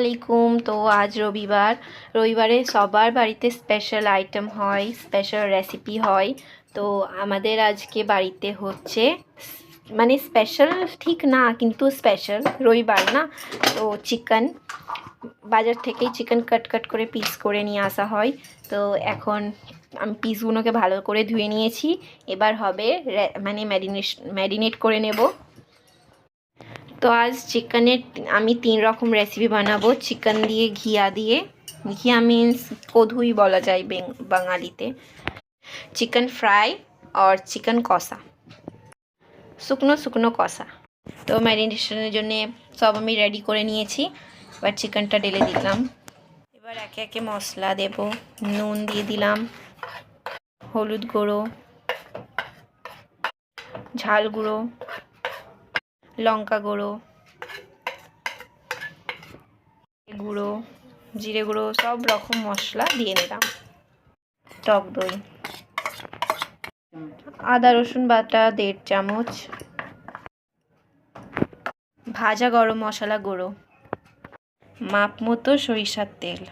আলাইকুম। তো আজ রবিবার। রবিবারে সবার বাড়িতে স্পেশাল আইটেম হয় স্পেশাল রেসিপি হয়। তো আমাদের আজকে বাড়িতে হচ্ছে মানে স্পেশাল ঠিক না, কিন্তু স্পেশাল রবিবার না। তো চিকেন বাজার থেকেই চিকেন কাট কাট করে পিস করে নিয়ে আসা হয়। তো এখন আমি পিসগুলোকে ভালো করে ধুয়ে নিয়েছি। এবার হবে মানে ম্যারিনেশ ম্যারিনেট করে নেব। তো আজ চিকেনের আমি তিন রকম রেসিপি বানাবো। চিকেন দিয়ে, ঘিয়া দিয়ে। ঘিয়া মিন্স কধুই বলা যায় বাঙালিতে। চিকেন ফ্রাই আর চিকেন কষা। শুকনো শুকনো কষা। তো ম্যারিনেশনের জন্য সব আমি রেডি করে নিয়েছি। এবার চিকেনটা ঢেলে দিলাম। এবার একে একে মশলা দেব। নুন দিয়ে দিলাম। হলুদ গুঁড়ো। ঝাল গুঁড়ো। লঙ্কা গুঁড়ো গুঁড়ো, জিরে গুঁড়ো, সব রকম মশলা দিয়ে নিলাম টক দই, আদা রসুন বাটা, দেড় চামচ, ভাজা গরম মশলা গুঁড়ো, মাপ মতো সরিষার তেল।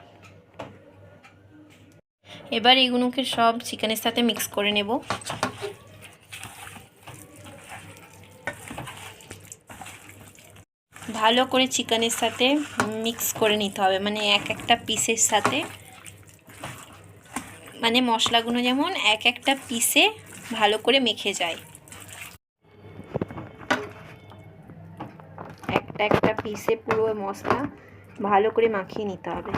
এবার এগুলোকে সব চিকেনের সাথে মিক্স করে নেব। ভালো করে চিকেনের সাথে মিক্স করে নিতে হবে। মানে এক একটা পিসের সাথে। মানে মশলাগুলো যেমন এক একটা পিসে ভালো করে মেখে যায়। একটা একটা পিসে পুরো মশলা ভালো করে মাখিয়ে নিতে হবে।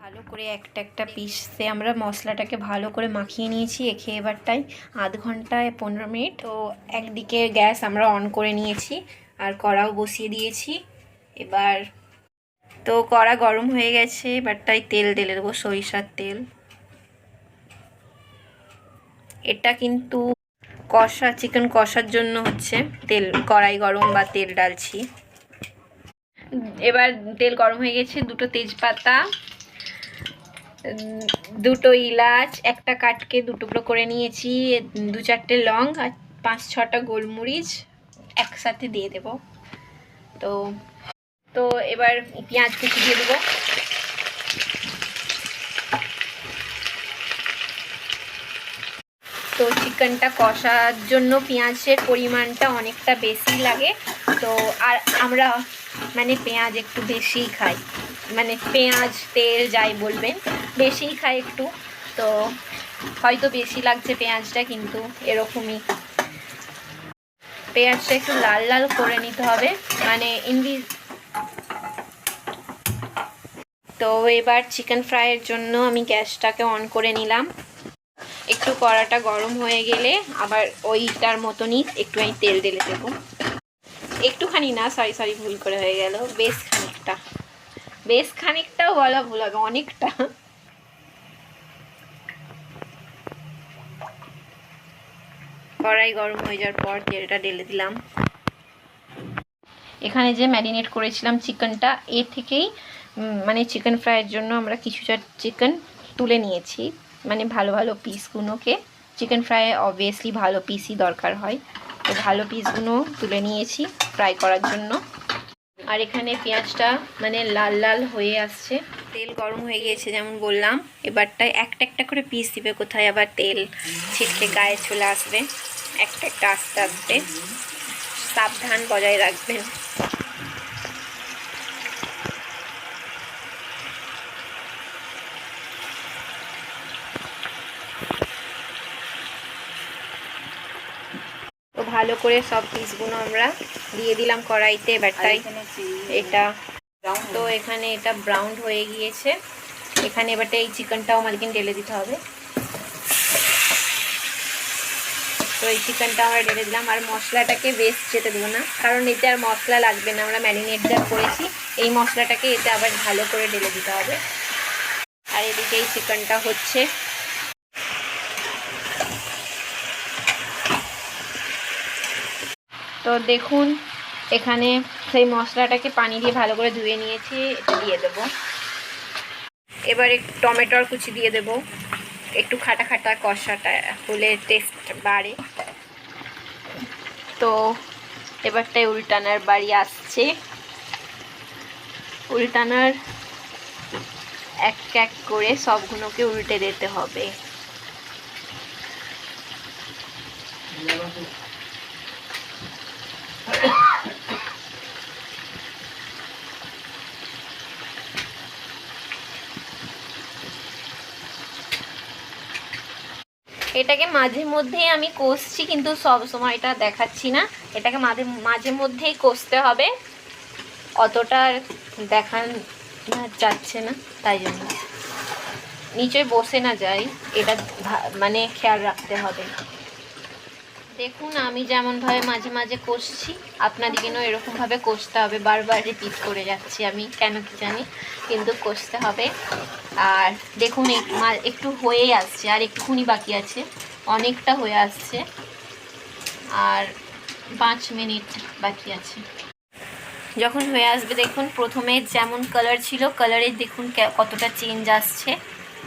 ভালো করে একটা একটা পিসে আমরা মশলাটাকে ভালো করে মাখিয়ে নিয়েছি। এখে এবারটাই আধ ঘন্টায় পনেরো মিনিট। তো একদিকে গ্যাস আমরা অন করে নিয়েছি। আর কড়াও বসিয়ে দিয়েছি। এবার তো কড়া গরম হয়ে গেছে, এবার তাই তেল ঢেলে দেবো, সরিষার তেল। এটা কিন্তু কষা, চিকেন কষার জন্য হচ্ছে তেল, কড়াই গরম বা তেল ডালছি। এবার তেল গরম হয়ে গেছে, দুটো তেজপাতা দুটো ইলাচ, একটা কাটকে দু টুকরো করে নিয়েছি, দু চারটে লং আর পাঁচ ছটা গোলমরিচ। একসাথে দিয়ে দেব। তো তো এবার পেঁয়াজ কুচি দিয়ে দেবো। তো চিকেনটা কষার জন্য পেঁয়াজের পরিমাণটা অনেকটা বেশি লাগে। তো আর আমরা মানে পেঁয়াজ একটু বেশিই খাই। মানে পেঁয়াজ, তেল যাই বলবেন বেশিই খাই একটু। তো হয়তো বেশি লাগছে পেঁয়াজটা, কিন্তু এরকমই পেঁয়াজটা একটু লাল লাল করে নিতে হবে। মানে ইন্ডি তো এবার চিকেন ফ্রাইয়ের জন্য আমি গ্যাসটাকে অন করে নিলাম। একটু কড়াটা গরম হয়ে গেলে আবার ওইটার মতনই একটু আমি তেল ঢেলে দেবো। একটুখানি না সরি সরি ভুল করে হয়ে গেল। বেশ খানিকটা। বেশ খানিকটাও বলা ভুল হবে, অনেকটা। কড়াই গরম হয়ে যাওয়ার পর তেলটা ঢেলে দিলাম। এখানে যে ম্যারিনেট করেছিলাম চিকেনটা এ থেকেই মানে চিকেন ফ্রাইয়ের জন্য আমরা কিছুটা চিকেন তুলে নিয়েছি। মানে ভালো ভালো পিসগুলোকে। চিকেন ফ্রাই অবভিয়াসলি ভালো পিসই দরকার হয়। তো ভালো পিসগুলো তুলে নিয়েছি ফ্রাই করার জন্য। আর এখানে পেঁয়াজটা মানে লাল লাল হয়ে আসছে। তেল গরম হয়ে গিয়েছে যেমন বললাম। এবারটায় একটা একটা করে পিস দিবে কোথায়? আবার তেল ছিটকে গায়ে চলে আসবে। একটা একটা আস্তে আস্তে সাবধান বজায় রাখবেন। তো ভালো করে সব পিসগুলো আমরা দিয়ে দিলাম কড়াইতে এবারটাই এটা তো এখানে এটা ব্রাউন হয়ে গিয়েছে। এখানে এবারটা এই চিকেনটাও আমাদেরকে ঢেলে দিতে হবে। তো এই চিকেনটা আমরা ঢেলে দিলাম। আর মশলাটাকে বেশ যেতে দেবো না, কারণ এতে আর মশলা লাগবে না। আমরা ম্যারিনেট যা করেছি, এই মশলাটাকে এতে আবার ভালো করে ঢেলে দিতে হবে। আর এদিকে এই চিকেনটা হচ্ছে। তো দেখুন, এখানে সেই মশলাটাকে পানি দিয়ে ভালো করে ধুয়ে নিয়েছি, এটা দিয়ে দেবো। এবার একটু টমেটোর কুচি দিয়ে দেব। একটু খাটা খাটা কষাটা হলে টেস্ট বাড়ে। তো এবারটাই উল্টানার বাড়ি আসছে। উল্টানার এক এক করে সবগুলোকে উল্টে দিতে হবে। এটাকে মাঝে মধ্যেই আমি কষছি, কিন্তু সব সময় এটা দেখাচ্ছি না। এটাকে মাঝে মাঝে মধ্যেই কষতে হবে। অতটা দেখান যাচ্ছে না, তাই জন্য। নিচে বসে না যাই, এটা মানে খেয়াল রাখতে হবে। দেখুন, আমি যেমনভাবে মাঝে মাঝে কষছি আপনাদেরকেও এরকমভাবে কষতে হবে। বারবার রিপিট করে যাচ্ছি আমি, কেন কি জানি, কিন্তু কষতে হবে। আর দেখুন একটু হয়েই আসছে, আর একটুখানি বাকি আছে। অনেকটা হয়ে আসছে। আর পাঁচ মিনিট বাকি আছে। যখন হয়ে আসবে, দেখুন, প্রথমে যেমন কালার ছিল কালারে দেখুন কতটা চেঞ্জ আসছে।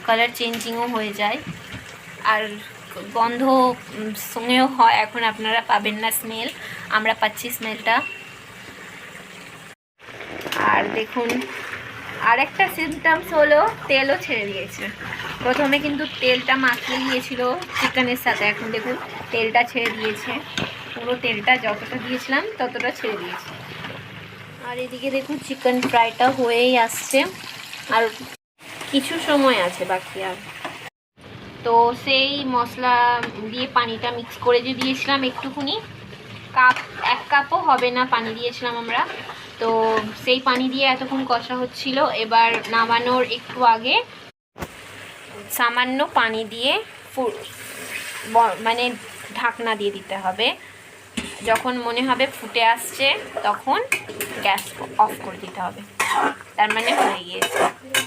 কালার চেঞ্জিংও হয়ে যায়। আর গন্ধ সঙ্গেও হয়, এখন আপনারা পাবেন না স্মেল আমরা পাচ্ছি স্মেলটা আর দেখুন, আরেকটা সিমটমস হলো, তেলও ছেড়ে দিয়েছে। প্রথমে কিন্তু তেলটা মাখিয়ে দিয়েছিল চিকেনের সাথে, এখন দেখুন, তেলটা ছেড়ে দিয়েছে। পুরো তেলটা যতটা দিয়েছিলাম, ততটা ছেড়ে দিয়েছে। আর এদিকে দেখুন চিকেন ফ্রাইটা হয়েই আসছে। আর কিছু সময় আছে বাকি আর। তো সেই মশলা দিয়ে পানিটা মিক্স করে যে দিয়েছিলাম একটুখানি, কাপ, এক কাপও হবে না পানি দিয়েছিলাম আমরা। তো সেই পানি দিয়ে এতক্ষণ কষা হচ্ছিল, এবার নামানোর একটু আগে সামান্য পানি দিয়ে মানে ঢাকনা দিয়ে দিতে হবে। যখন মনে হবে ফুটে আসছে, তখন গ্যাস অফ করে দিতে হবে। তার মানে হয়ে গিয়েছে।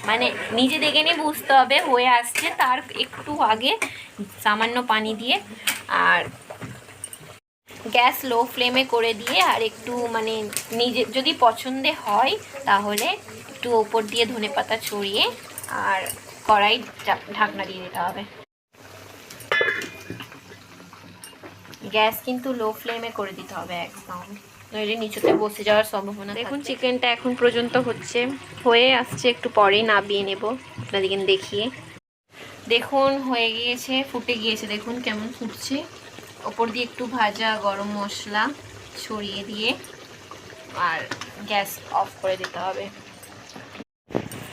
মানে নিজে দেখে নিয়ে বুঝতে হবে, হয়ে আসছে, তার একটু আগে সামান্য পানি দিয়ে আর গ্যাস লো ফ্লেমে করে দিয়ে আর একটু মানে নিজে, যদি পছন্দে হয় তাহলে একটু ওপর দিয়ে ধনে পাতা ছড়িয়ে আর কড়াই ঢাকনা দিয়ে দিতে হবে। গ্যাস কিন্তু লো ফ্লেমে করে দিতে হবে একদম। নইলে নিচুতে বসে যাওয়ার সম্ভাবনা দেখুন চিকেনটা এখন পর্যন্ত হচ্ছে। হয়ে আসছে একটু পরেই নাবিয়ে নেব। আপনাদেরকে দেখিয়ে। দেখুন হয়ে গিয়েছে ফুটে গিয়েছে। দেখুন কেমন ফুটছে। ওপর দিয়ে একটু ভাজা গরম মশলা ছড়িয়ে দিয়ে আর গ্যাস অফ করে দিতে হবে।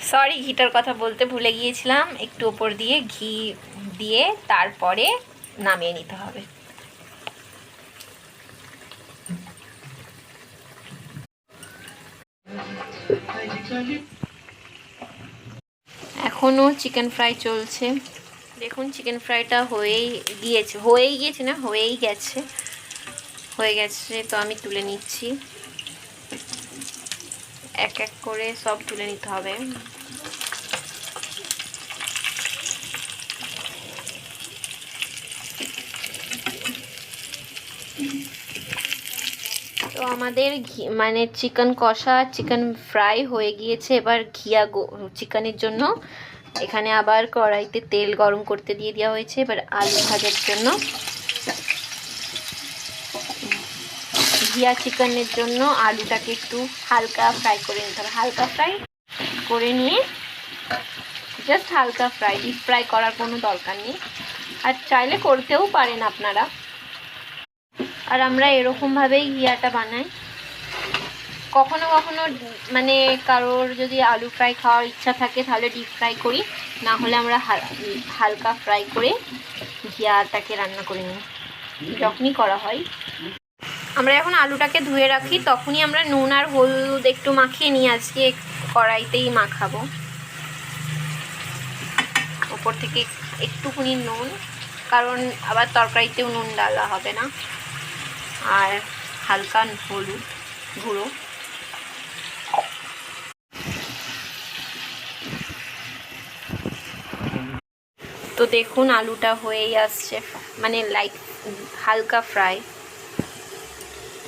সরি ঘিটার কথা বলতে ভুলে গিয়েছিলাম। একটু ওপর দিয়ে ঘি দিয়ে তারপরে নামিয়ে নিতে হবে। এখনও চিকেন ফ্রাই চলছে। দেখুন চিকেন ফ্রাইটা হয়েই গিয়েছে। হয়েই গিয়েছে না, হয়েই গেছে। হয়ে গেছে, তো আমি তুলে নিচ্ছি। এক এক করে সব তুলে নিতে হবে। তো আমাদের ঘি মানে চিকেন কষা, চিকেন ফ্রাই হয়ে গিয়েছে। এবার ঘিয়া চিকেনের জন্য। এখানে আবার কড়াইতে তেল গরম করতে দিয়ে দেওয়া হয়েছে। এবার আলু ভাজার জন্য। ঘিয়া চিকেনের জন্য আলুটাকে একটু হালকা ফ্রাই করে নিতে হবে। হালকা ফ্রাই করে নিয়ে জাস্ট হালকা ফ্রাই। ডিপ ফ্রাই করার কোনো দরকার নেই। আর চাইলে করতেও পারেন আপনারা। আর আমরা এরকমভাবেই ঘিয়াটা বানাই। কখনো কখনো মানে কারোর যদি আলু ফ্রাই খাওয়ার ইচ্ছা থাকে, তাহলে ডিপ ফ্রাই করি। না হলে আমরা হালকা ফ্রাই করে ঘিয়াটাকে রান্না করে নিই। যখনই করা হয়। আমরা যখন আলুটাকে ধুয়ে রাখি, তখনই আমরা নুন আর হলুদ একটু মাখিয়ে নিয়ে আজকে কড়াইতেই মাখাবো। ওপর থেকে একটুখানি নুন, কারণ আবার তরকারিতেও নুন ডালা হবে না। আর হালকা হলুদ গুঁড়ো। তো দেখুন, আলুটা হয়েই আসছে। মানে লাইট হালকা ফ্রাই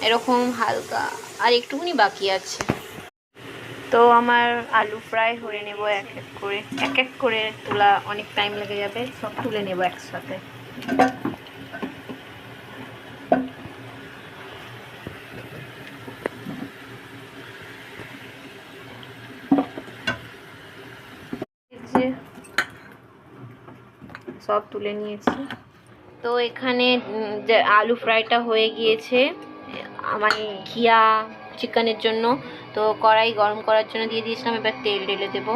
এরকম হালকা। আর একটুখানি বাকি আছে। তো আমার আলু ফ্রাই হয়ে নেব এক এক করে। এক এক করে তোলা অনেক টাইম লেগে যাবে। সব তুলে নেব একসাথে। সব তুলে নিয়েছি। তো এখানে আলু ফ্রাইটা হয়ে গিয়েছে মানে ঘিয়া চিকেনের জন্য। তো কড়াই গরম করার জন্য দিয়ে দিয়েছিলাম, এবার তেল ঢেলে দেবো।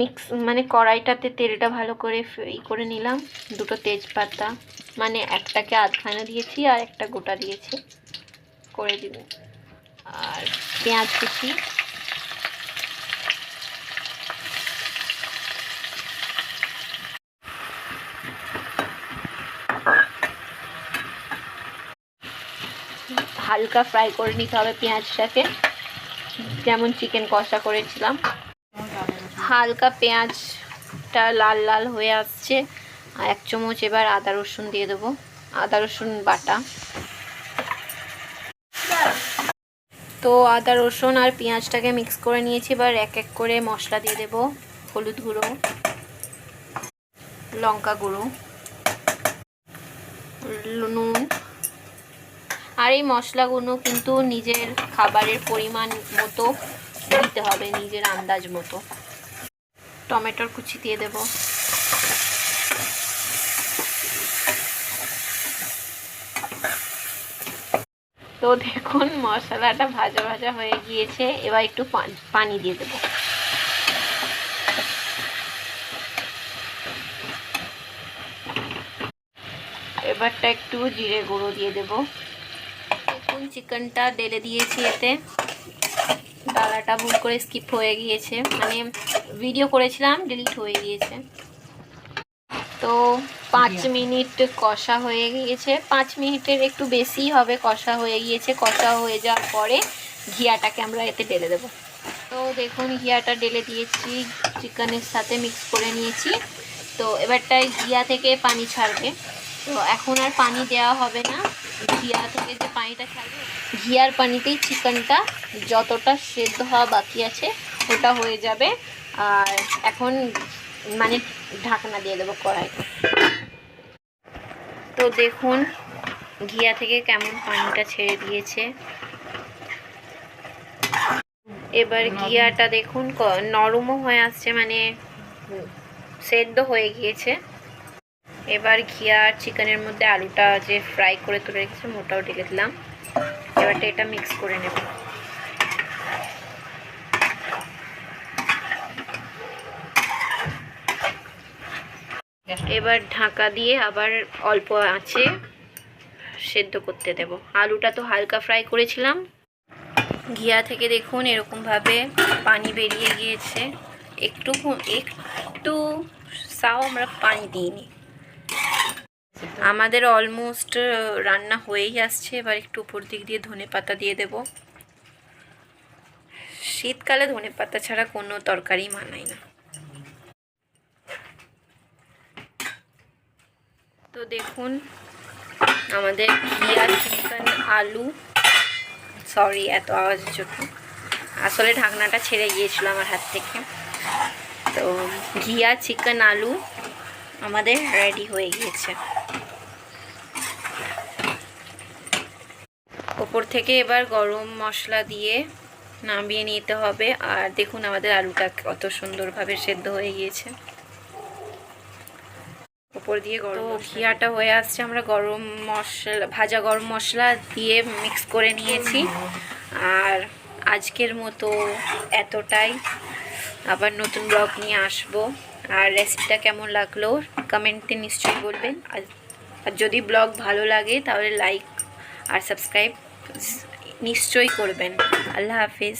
মিক্স মানে কড়াইটাতে তেলটা ভালো করে ই করে নিলাম। দুটো তেজপাতা মানে একটাকে আধখানা দিয়েছি আর একটা গোটা দিয়েছি। করে দিব। আর পেঁয়াজ কুচি। হালকা ফ্রাই করে নিতে হবে পেঁয়াজটাকে। যেমন চিকেন কষা করেছিলাম। হালকা পেঁয়াজটা লাল লাল হয়ে আসছে। আর এক চামচ এবার আদা রসুন দিয়ে দেবো। আদা রসুন বাটা। তো আদা রসুন আর পেঁয়াজটাকে মিক্স করে নিয়েছি। এবার এক এক করে মশলা দিয়ে দেবো। হলুদ গুঁড়ো। লঙ্কা গুঁড়ো। নুন আর এই মশলাগুলো কিন্তু নিজের খাবারের পরিমাণ মতো দিতে হবে, নিজের আন্দাজ মতো। টমেটোর কুচি দিয়ে দেব। তো দেখুন, মশলাটা ভাজা ভাজা হয়ে গিয়েছে। এবার একটু পানি দিয়ে দেবো। এবারটা একটু জিরে গুঁড়ো দিয়ে দেবো। দেখুন চিকেনটা ঢেলে দিয়েছি এতে। ডালাটা ভুল করে স্কিপ হয়ে গিয়েছে। মানে ভিডিও করেছিলাম ডিলিট হয়ে গিয়েছে। তো পাঁচ মিনিট কষা হয়ে গিয়েছে। পাঁচ মিনিটের একটু বেশি হবে কষা হয়ে গিয়েছে। কষা হয়ে যাওয়ার পরে ঘিয়াটাকে আমরা এতে ডেলে দেবো। তো দেখুন ঘিয়াটা ঢেলে দিয়েছি। চিকেনের সাথে মিক্স করে নিয়েছি। তো এবারটায় ঘিয়া থেকে পানি ছাড়বে। তো এখন আর পানি দেওয়া হবে না। ঘিয়া থেকে যে পানিটা ছাড়বে ঘিয়ার পানিতেই চিকেনটা যতটা সেদ্ধ হওয়া বাকি আছে ওটা হয়ে যাবে। আর এখন মানে ঢাকনা দিয়ে দেবো কড়াইতে। তো দেখুন ঘিয়া থেকে কেমন পানিটা ছেড়ে দিয়েছে। এবার ঘিয়াটা দেখুন ক- নরমও হয়ে আসছে মানে সেদ্ধ হয়ে গিয়েছে। এবার ঘিয়া আর চিকেনের মধ্যে আলুটা যে ফ্রাই করে তুলে রেখেছি ওটাও ঢেলে দিলাম। এবারটা এটা মিক্স করে নেব। এবার ঢাকা দিয়ে আবার অল্প আঁচে সেদ্ধ করতে দেব। আলুটা তো হালকা ফ্রাই করেছিলাম। ঘিয়া থেকে দেখুন এরকমভাবে পানি বেরিয়ে গিয়েছে। একটু একটু সাও আমরা পানি দিইনি। আমাদের অলমোস্ট রান্না হয়েই আসছে। এবার একটু উপর দিক দিয়ে ধনে পাতা দিয়ে দেব। শীতকালে ধনে পাতা ছাড়া কোনো তরকারি মানায় না। তো দেখুন, আমাদের ঘিয়া চিকেন, আলু সরি এত আওয়াজের জন্য আসলে ঢাকনাটা ছেড়ে গিয়েছিল আমার হাত থেকে। তো ঘিয়া, চিকেন, আলু আমাদের রেডি হয়ে গিয়েছে। ওপর থেকে এবার গরম মশলা দিয়ে নামিয়ে নিতে হবে। আর দেখুন আমাদের আলুটা কত সুন্দরভাবে সেদ্ধ হয়ে গিয়েছে। উপর দিয়ে গরম ঘিয়াটা হয়ে আসছে আমরা গরম মশলা ভাজা গরম মশলা দিয়ে মিক্স করে নিয়েছি। আর আজকের মতো এতটাই। আবার নতুন ব্লগ নিয়ে আসব। আর রেসিপিটা কেমন লাগল কমেন্টে নিশ্চয়ই বলবেন। আর আর যদি ব্লগ ভালো লাগে তাহলে লাইক আর সাবস্ক্রাইব নিশ্চয়ই করবেন। আল্লাহ হাফিজ।